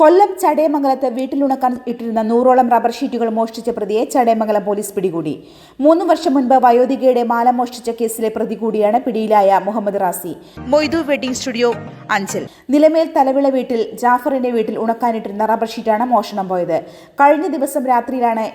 കൊല്ലം ചടയമംഗലത്ത് വീട്ടിലുണക്കാൻ ഇട്ടിരുന്ന നൂറോളം റബ്ബർ ഷീറ്റുകൾ മോഷ്ടിച്ച പ്രതിയെ ചടയമംഗലം പോലീസ് പിടികൂടി. മൂന്ന് വർഷം മുൻപ് വയോധികയുടെ മാല മോഷ്ടിച്ച കേസിലെ പ്രതി കൂടിയാണ് പിടിയിലായ Muhammad Razi. Moidu wedding studio Anchal. Nilamel Thalavila വീട്ടിൽ ജാഫറിന്റെ വീട്ടിൽ ഉണക്കാനിട്ടിരുന്ന റബ്ബർ ഷീറ്റാണ് മോഷണം പോയത്. കഴിഞ്ഞ ദിവസം രാത്രിയിലാണ്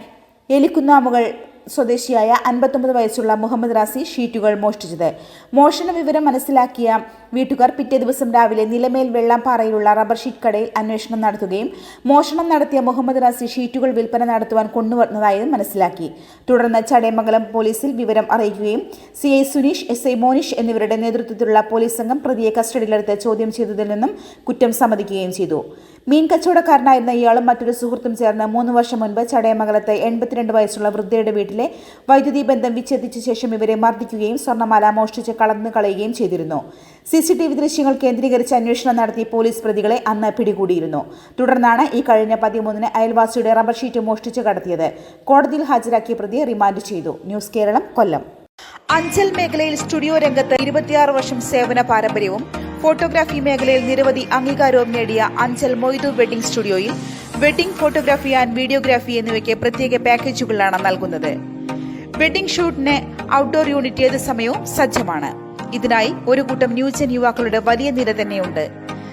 എലിക്കുന്നാമുകൾ സ്വദേശിയായ അൻപത്തൊമ്പത് വയസ്സുള്ള മുഹമ്മദ് റാസി ഷീറ്റുകൾ മോഷ്ടിച്ചത്. മോഷണ വിവരം മനസ്സിലാക്കിയ വീട്ടുകാർ പിറ്റേ ദിവസം രാവിലെ നിലമേൽ വെള്ളാമ്പാറയിലുള്ള റബ്ബർ ഷീറ്റ് കടയിൽ അന്വേഷണം നടത്തുകയും മോഷണം നടത്തിയ മുഹമ്മദ് റാസി ഷീറ്റുകൾ വിൽപ്പന നടത്തുവാൻ കൊണ്ടുവന്നതായും മനസ്സിലാക്കി. തുടർന്ന് ചടയമംഗലം പോലീസിൽ വിവരം അറിയിക്കുകയും C I Suneesh S I Monish എന്നിവരുടെ നേതൃത്വത്തിലുള്ള പോലീസ് സംഘം പ്രതിയെ കസ്റ്റഡിയിലെടുത്ത് ചോദ്യം ചെയ്തതിൽ നിന്നും കുറ്റം സമ്മതിക്കുകയും ചെയ്തു. മീൻ കച്ചവടക്കാരനായിരുന്ന ഇയാളും മറ്റൊരു സുഹൃത്തും ചേർന്ന് മൂന്ന് വർഷം മുൻപ് ചടയമംഗലത്ത് എൺപത്തിരണ്ട് വയസ്സുള്ള വൃദ്ധയുടെ വീട്ടിലെ വൈദ്യുതി ബന്ധം വിച്ഛേദിച്ച ശേഷം ഇവരെ മർദ്ദിക്കുകയും സ്വർണമാല മോഷ്ടിച്ച് കളഞ്ഞു കളയുകയും ചെയ്തിരുന്നു. സി സി ടി വി ദൃശ്യങ്ങൾ കേന്ദ്രീകരിച്ച് അന്വേഷണം നടത്തി പോലീസ് പ്രതികളെ അന്ന് പിടികൂടിയിരുന്നു. തുടർന്നാണ് ഈ കഴിഞ്ഞ പതിമൂന്നിന് അയൽവാസിയുടെ റബ്ബർ ഷീറ്റ് മോഷ്ടിച്ച് കടത്തിയത്. കോടതിയിൽ ഹാജരാക്കിയ പ്രതിയെ റിമാൻഡ് ചെയ്തു. ന്യൂസ് കേരളം കൊല്ലം. അഞ്ചൽ മേഖലയിൽ സ്റ്റുഡിയോ രംഗത്ത് ഇരുപത്തിയാറ് വർഷം സേവന പാരമ്പര്യവും ഫോട്ടോഗ്രാഫി മേഖലയിൽ നിരവധി അംഗീകാരവും നേടിയ അഞ്ചൽ മൊയ്തു വെഡിംഗ് സ്റ്റുഡിയോയിൽ വെഡിംഗ് ഫോട്ടോഗ്രാഫി ആൻഡ് വീഡിയോഗ്രാഫി എന്നിവയ്ക്ക് പ്രത്യേക പാക്കേജുകളാണ് നൽകുന്നത്. വെഡിംഗ് ഷൂട്ടിന് ഔട്ട്ഡോർ യൂണിറ്റ് ഏത് സമയവും സജ്ജമാണ്. ഇതിനായി ഒരു കൂട്ടം ന്യൂജൻ യുവാക്കളുടെ വലിയ നിര തന്നെയുണ്ട്.